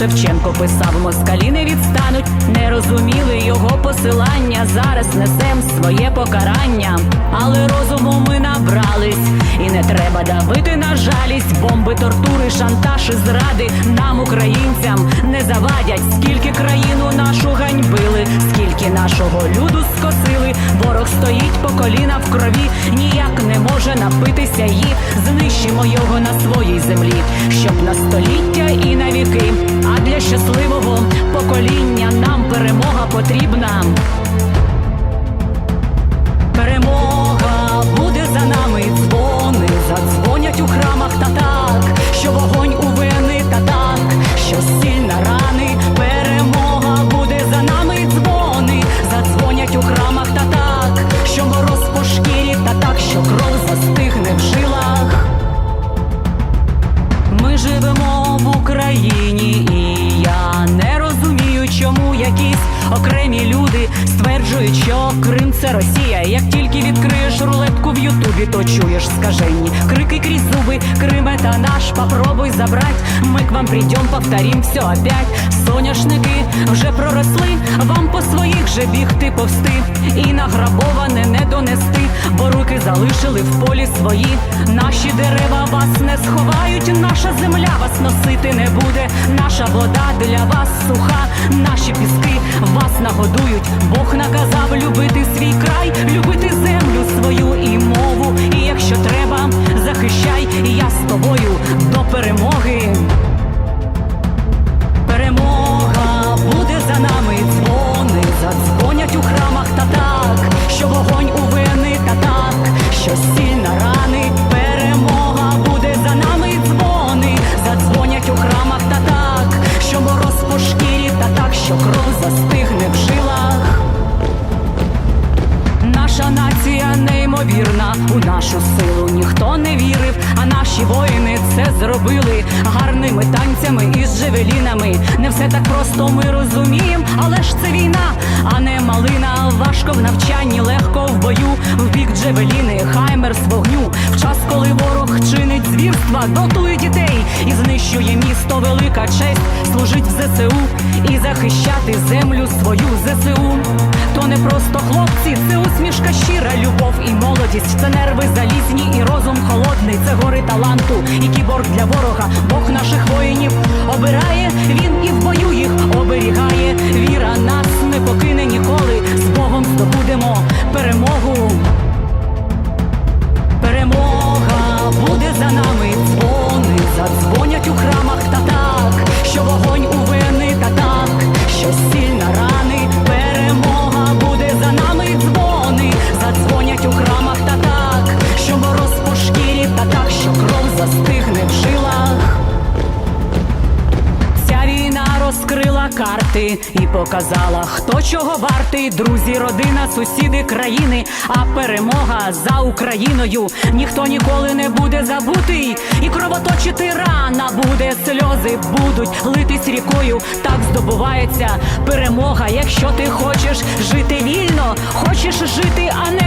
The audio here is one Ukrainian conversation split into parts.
Шевченко писав, москалі не відстануть, не розуміли його посилання. Зараз несем своє покарання, але розуму ми набрались, і не треба давити на жалість. Бомби, тортури, шантаж і зради нам, українцям, не завадять. Скільки країну нашу ганьбили, скільки нашого люду скосили. Ворог стоїть по коліна в крові, ніяк не може напитися її. Знищимо його на своїй землі, щоб на століття і на віки. А для щасливого покоління нам перемога потрібна. Перемога якісь окремі люди стверджують, що Крим це Росія. Як тільки відкриєш рулетку в Ютубі, то чуєш скажені крики крізь зуби, Крим это наш, попробуй забрать. Мы к вам придем, повторим все опять. Соняшники вже проросли, вам по своїх же бігти повсти, і награбоване не донести, бо руки залишили в полі свої. Наші дерева вас не сховають, наша земля вас носити не буде. Наша вода для вас суха, наші піски вас нагодують. Бог наказав любити свій край, любити землю свою і мову. І якщо треба, захищай, і я з тобою до перемоги. Перемога буде за нами, дзвони задзвонять у храмах та так, що вогонь у вини та так, що сіль на рани. Перемога буде за нами, дзвони задзвонять у храмах та так, що мороз по шкірі що кров застигне в жилах. Наша нація неймовірна, у нашу силу ніхто не вірив, а наші воїни це зробили гарними танцями і з джевелінами. Не все так просто ми розуміємо, але ж це війна, а не малина. Важко в навчанні, легко в бою, в бік джевеліни, хаймер з вогню. В час, коли ворог чинить звірства, дотує дітей і знищує місто. Велика честь служить в ЗСУ і захищати землю свою ЗСУ. То не просто хлопці, це усмішка щира, любов і молодість. Це нерви залізні і розум холодний. Це гори таланту і кіборг для ворога. Бог наших воїнів обирає, він і в бою їх оберігає. Віра нас карти і показала, хто чого вартий. Друзі, родина, сусіди країни. А перемога за Україною ніхто ніколи не буде забутий. І кровоточити рана буде, сльози будуть литись рікою. Так здобувається перемога. Якщо ти хочеш жити вільно, хочеш жити, а не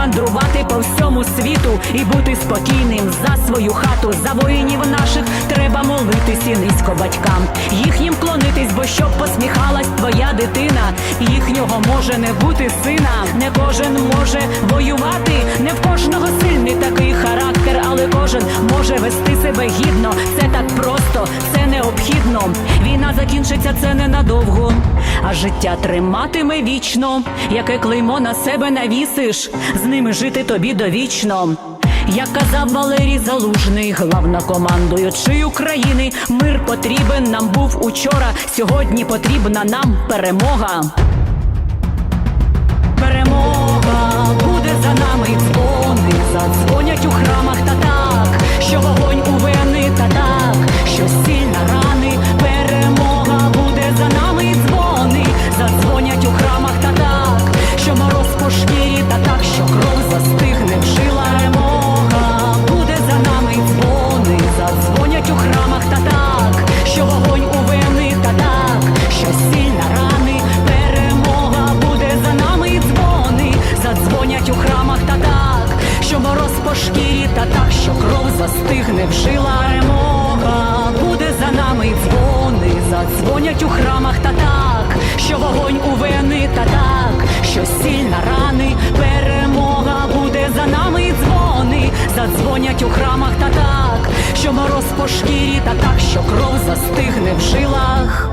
мандрувати по всьому світу, і бути спокійним за свою хату, за воїнів наших треба молитись і низько батькам, їхнім клонитись, бо щоб посміхалась твоя дитина, їхнього може не бути сина. Не кожен може воювати, не в кожного сильний такий характер, але кожен може вести себе гідно. Це так просто, закінчиться, це ненадовго, а життя триматиме вічно. Яке клеймо на себе навісиш, з ними жити тобі довічно. Як казав Валерій Залужний, главнокомандуючий України, мир потрібен нам був учора. Сьогодні потрібна нам. Перемога задзвонять у храмах та так, що вогонь у вени та так, що сіль на рани, перемога буде за нами дзвони, задзвонять у храмах та так, що мороз по шкірі та так, що кров застигне в жилах.